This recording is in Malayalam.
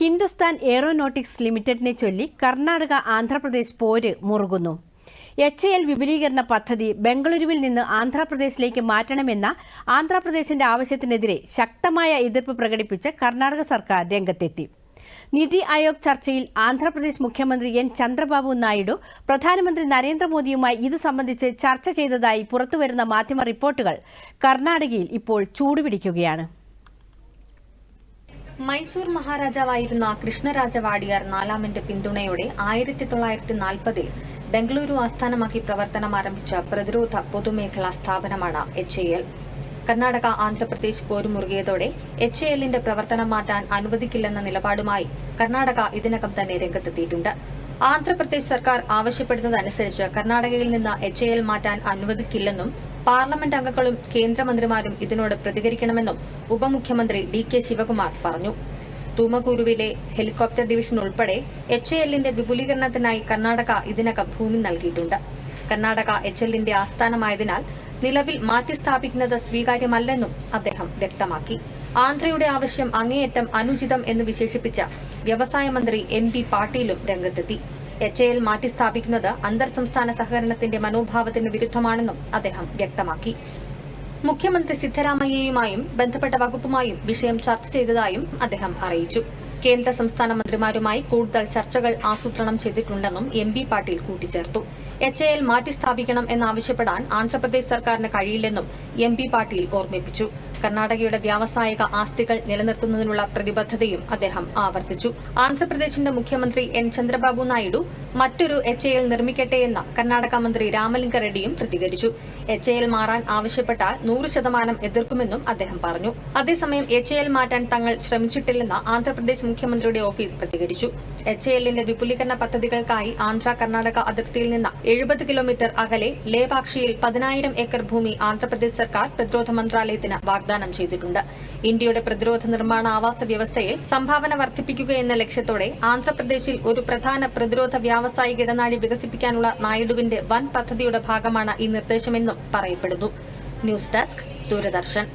ഹിന്ദുസ്ഥാൻ എയറോനോട്ടിക്സ് ലിമിറ്റഡിനെ ചൊല്ലി കർണാടക ആന്ധ്രാപ്രദേശ് പോര് മുറുകുന്നു. എച്ച് എൽ വിപുലീകരണ പദ്ധതി ബംഗളൂരുവിൽ നിന്ന് ആന്ധ്രാപ്രദേശിലേക്ക് മാറ്റണമെന്ന ആന്ധ്രാപ്രദേശിന്റെ ആവശ്യത്തിനെതിരെ ശക്തമായ എതിർപ്പ് പ്രകടിപ്പിച്ച് കർണാടക സർക്കാർ രംഗത്തെത്തി. നിതി ആയോഗ് ചർച്ചയിൽ ആന്ധ്രാപ്രദേശ് മുഖ്യമന്ത്രി എൻ ചന്ദ്രബാബു നായിഡു പ്രധാനമന്ത്രി നരേന്ദ്രമോദിയുമായി ഇതു സംബന്ധിച്ച് ചർച്ച ചെയ്തതായി പുറത്തുവരുന്ന മാധ്യമ റിപ്പോർട്ടുകൾ കർണാടകയിൽ ഇപ്പോൾ ചൂടുപിടിക്കുകയാണ്. മൈസൂർ മഹാരാജാവായിരുന്ന കൃഷ്ണരാജ വാടിയാർ നാലാമന്റെ പിന്തുണയോടെ ആയിരത്തി തൊള്ളായിരത്തി നാൽപ്പതിൽ ബംഗളൂരു ആസ്ഥാനമാക്കി പ്രവർത്തനം ആരംഭിച്ച പ്രതിരോധ പൊതുമേഖലാ സ്ഥാപനമാണ് എച്ച് എൽ. കർണാടക ആന്ധ്രാപ്രദേശ് പോരുമുറുകിയതോടെ എച്ച് എല്ലിന്റെ പ്രവർത്തനം മാറ്റാൻ അനുവദിക്കില്ലെന്ന നിലപാടുമായി കർണാടക ഇതിനകം തന്നെ രംഗത്തെത്തിയിട്ടുണ്ട്. ആന്ധ്രാപ്രദേശ് സർക്കാർ ആവശ്യപ്പെടുന്നതനുസരിച്ച് കർണാടകയിൽ നിന്ന് എച്ച് എൽ മാറ്റാൻ അനുവദിക്കില്ലെന്നും പാർലമെന്റ് അംഗങ്ങളും കേന്ദ്രമന്ത്രിമാരും ഇതിനോട് പ്രതികരിക്കണമെന്നും ഉപമുഖ്യമന്ത്രി ഡി കെ ശിവകുമാർ പറഞ്ഞു. തൂമകൂരുവിലെ ഹെലികോപ്റ്റർ ഡിവിഷൻ ഉൾപ്പെടെ എച്ച് എല്ലിന്റെ വിപുലീകരണത്തിനായി കർണാടക ഇതിനകം ഭൂമി നൽകിയിട്ടുണ്ട്. കർണാടക എച്ച് എല്ലിന്റെ ആസ്ഥാനമായതിനാൽ നിലവിൽ മാറ്റിസ്ഥാപിക്കുന്നത് സ്വീകാര്യമല്ലെന്നും അദ്ദേഹം വ്യക്തമാക്കി. ആന്ധ്രയുടെ ആവശ്യം അങ്ങേയറ്റം അനുചിതം എന്ന് വിശേഷിപ്പിച്ച വ്യവസായ മന്ത്രി എം പി പാട്ടീലും രംഗത്തെത്തി. എച്ച് എൽ മാറ്റിസ്ഥാപിക്കുന്നത് അന്തർ സംസ്ഥാന സഹകരണത്തിന്റെ മനോഭാവത്തിന് വിരുദ്ധമാണെന്നും അദ്ദേഹം വ്യക്തമാക്കി. മുഖ്യമന്ത്രി സിദ്ധരാമയ്യയുമായും ബന്ധപ്പെട്ട വകുപ്പുമായും വിഷയം ചർച്ച ചെയ്തതായും അദ്ദേഹം അറിയിച്ചു. കേന്ദ്ര സംസ്ഥാന മന്ത്രിമാരുമായി കൂടുതൽ ചർച്ചകൾ ആസൂത്രണം ചെയ്തിട്ടുണ്ടെന്നും എം ബി പാട്ടീൽ കൂട്ടിച്ചേർത്തു. എച്ച് എൽ മാറ്റിസ്ഥാപിക്കണം എന്നാവശ്യപ്പെടാൻ ആന്ധ്രാപ്രദേശ് സർക്കാരിന് കഴിയില്ലെന്നും എം ബി പാട്ടീൽ ഓർമ്മിപ്പിച്ചു. കർണാടകയുടെ വ്യാവസായിക ആസ്തികൾ നിലനിർത്തുന്നതിനുള്ള പ്രതിബദ്ധതയും അദ്ദേഹം ആവർത്തിച്ചു. ആന്ധ്രാപ്രദേശിന്റെ മുഖ്യമന്ത്രി എൻ ചന്ദ്രബാബു നായിഡു മറ്റൊരു എച്ച് എൽ നിർമ്മിക്കട്ടെയെന്ന് കർണാടക മന്ത്രി രാമലിംഗ റെഡ്ഡിയും പ്രതികരിച്ചു. എച്ച് എൽ മാറാൻ ആവശ്യപ്പെട്ടാൽ നൂറ് ശതമാനം എതിർക്കുമെന്നും അദ്ദേഹം പറഞ്ഞു. അതേസമയം എച്ച് എൽ മാറ്റാൻ തങ്ങൾ ശ്രമിച്ചിട്ടില്ലെന്ന് ആന്ധ്രാപ്രദേശ് മുഖ്യമന്ത്രിയുടെ ഓഫീസ് പ്രതികരിച്ചു. എച്ച് എല്ലിന്റെ വിപുലീകരണ പദ്ധതികൾക്കായി ആന്ധ്ര കർണാടക അതിർത്തിയിൽ നിന്ന് എഴുപത് കിലോമീറ്റർ അകലെ ലേപാക്ഷിയിൽ പതിനായിരം ഏക്കർ ഭൂമി ആന്ധ്രാപ്രദേശ് സർക്കാർ പ്രതിരോധ മന്ത്രാലയത്തിന് വാഗ്ദാനം ചെയ്തിട്ടുണ്ട്. ഇന്ത്യയുടെ പ്രതിരോധ നിർമ്മാണ ആവാസ വ്യവസ്ഥയിൽ സംഭാവന വർദ്ധിപ്പിക്കുക എന്ന ലക്ഷ്യത്തോടെ ആന്ധ്രാപ്രദേശിൽ ഒരു പ്രധാന പ്രതിരോധ വ്യാവസായിക ഇടനാഴി വികസിപ്പിക്കാനുള്ള നായിഡുവിന്റെ വൻ പദ്ധതിയുടെ ഭാഗമാണ് ഈ നിർദ്ദേശമെന്നും പറയപ്പെടുന്നു. News desk Doordarshan.